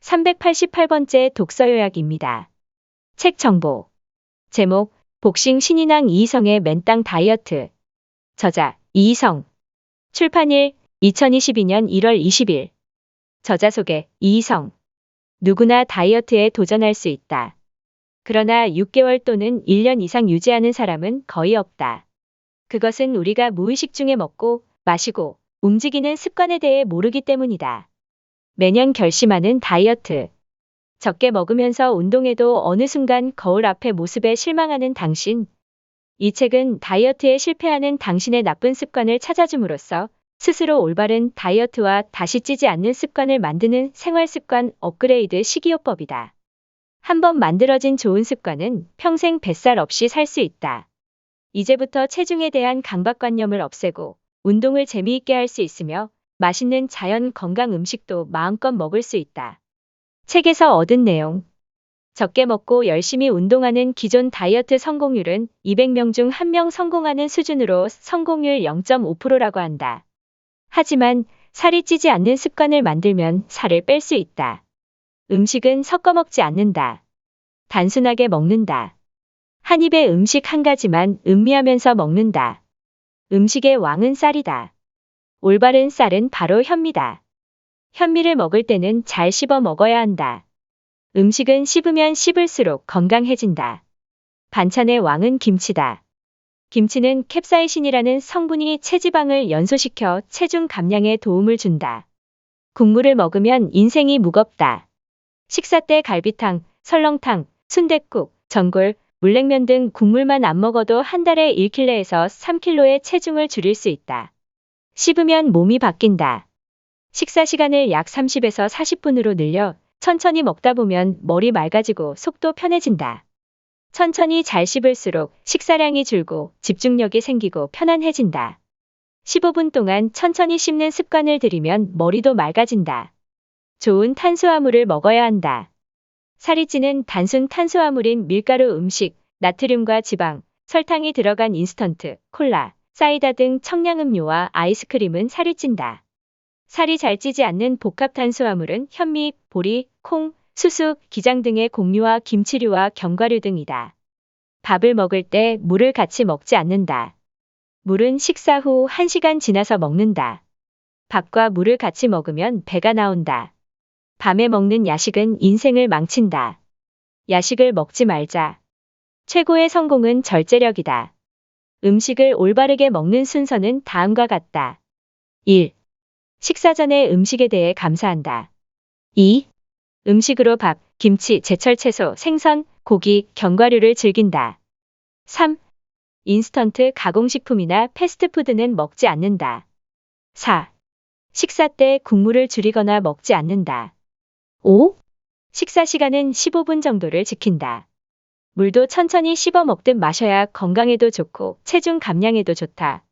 388번째 독서 요약입니다. 책 정보. 제목, 복싱 신인왕 이희성의 맨땅 다이어트. 저자, 이희성. 출판일, 2022년 1월 20일. 저자 소개, 이희성. 누구나 다이어트에 도전할 수 있다. 그러나 6개월 또는 1년 이상 유지하는 사람은 거의 없다. 그것은 우리가 무의식 중에 먹고, 마시고, 움직이는 습관에 대해 모르기 때문이다. 매년 결심하는 다이어트. 적게 먹으면서 운동해도 어느 순간 거울 앞에 모습에 실망하는 당신. 이 책은 다이어트에 실패하는 당신의 나쁜 습관을 찾아줌으로써 스스로 올바른 다이어트와 다시 찌지 않는 습관을 만드는 생활 습관 업그레이드 식이요법이다. 한번 만들어진 좋은 습관은 평생 뱃살 없이 살 수 있다. 이제부터 체중에 대한 강박관념을 없애고 운동을 재미있게 할 수 있으며 맛있는 자연 건강 음식도 마음껏 먹을 수 있다. 책에서 얻은 내용. 적게 먹고 열심히 운동하는 기존 다이어트 성공률은 200명 중 1명 성공하는 수준으로 성공률 0.5%라고 한다. 하지만 살이 찌지 않는 습관을 만들면 살을 뺄 수 있다. 음식은 섞어 먹지 않는다. 단순하게 먹는다. 한 입에 음식 한 가지만 음미하면서 먹는다. 음식의 왕은 쌀이다. 올바른 쌀은 바로 현미다. 현미를 먹을 때는 잘 씹어 먹어야 한다. 음식은 씹으면 씹을수록 건강해진다. 반찬의 왕은 김치다. 김치는 캡사이신이라는 성분이 체지방을 연소시켜 체중 감량에 도움을 준다. 국물을 먹으면 인생이 무겁다. 식사 때 갈비탕, 설렁탕, 순댓국, 전골, 물냉면 등 국물만 안 먹어도 한 달에 1kg에서 3kg의 체중을 줄일 수 있다. 씹으면 몸이 바뀐다. 식사 시간을 약 30에서 40분으로 늘려 천천히 먹다 보면 머리 맑아지고 속도 편해진다. 천천히 잘 씹을수록 식사량이 줄고 집중력이 생기고 편안해진다. 15분 동안 천천히 씹는 습관을 들이면 머리도 맑아진다. 좋은 탄수화물을 먹어야 한다. 살이 찌는 단순 탄수화물인 밀가루 음식, 나트륨과 지방, 설탕이 들어간 인스턴트, 콜라, 사이다 등 청량음료와 아이스크림은 살이 찐다. 살이 잘 찌지 않는 복합 탄수화물은 현미, 보리, 콩, 수수, 기장 등의 곡류와 김치류와 견과류 등이다. 밥을 먹을 때 물을 같이 먹지 않는다. 물은 식사 후 1시간 지나서 먹는다. 밥과 물을 같이 먹으면 배가 나온다. 밤에 먹는 야식은 인생을 망친다. 야식을 먹지 말자. 최고의 성공은 절제력이다. 음식을 올바르게 먹는 순서는 다음과 같다. 1. 식사 전에 음식에 대해 감사한다. 2. 음식으로 밥, 김치, 제철 채소, 생선, 고기, 견과류를 즐긴다. 3. 인스턴트 가공식품이나 패스트푸드는 먹지 않는다. 4. 식사 때 국물을 줄이거나 먹지 않는다. 5. 식사 시간은 15분 정도를 지킨다. 물도 천천히 씹어 먹듯 마셔야 건강에도 좋고 체중 감량에도 좋다.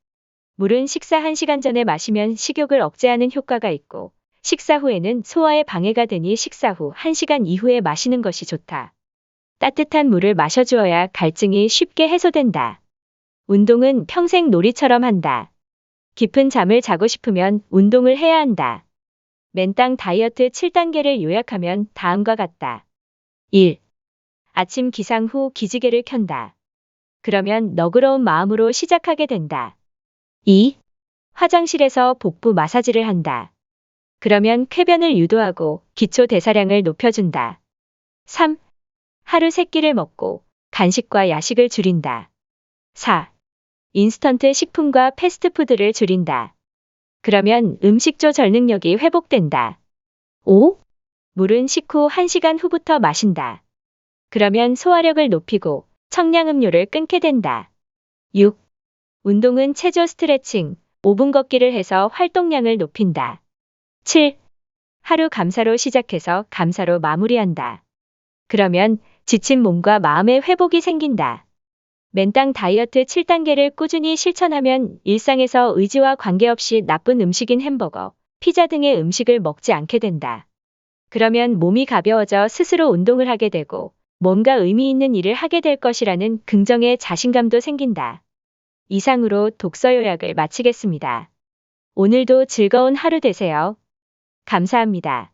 물은 식사 1시간 전에 마시면 식욕을 억제하는 효과가 있고 식사 후에는 소화에 방해가 되니 식사 후 1시간 이후에 마시는 것이 좋다. 따뜻한 물을 마셔주어야 갈증이 쉽게 해소된다. 운동은 평생 놀이처럼 한다. 깊은 잠을 자고 싶으면 운동을 해야 한다. 맨땅 다이어트 7단계를 요약하면 다음과 같다. 1. 아침 기상 후 기지개를 켠다. 그러면 너그러운 마음으로 시작하게 된다. 2. 화장실에서 복부 마사지를 한다. 그러면 쾌변을 유도하고 기초 대사량을 높여준다. 3. 하루 3끼를 먹고 간식과 야식을 줄인다. 4. 인스턴트 식품과 패스트푸드를 줄인다. 그러면 음식조 절능력이 회복된다. 5. 물은 식후 1시간 후부터 마신다. 그러면 소화력을 높이고 청량음료를 끊게 된다. 6. 운동은 체조 스트레칭, 5분 걷기를 해서 활동량을 높인다. 7. 하루 감사로 시작해서 감사로 마무리한다. 그러면 지친 몸과 마음의 회복이 생긴다. 맨땅 다이어트 7단계를 꾸준히 실천하면 일상에서 의지와 관계없이 나쁜 음식인 햄버거, 피자 등의 음식을 먹지 않게 된다. 그러면 몸이 가벼워져 스스로 운동을 하게 되고 뭔가 의미 있는 일을 하게 될 것이라는 긍정의 자신감도 생긴다. 이상으로 독서 요약을 마치겠습니다. 오늘도 즐거운 하루 되세요. 감사합니다.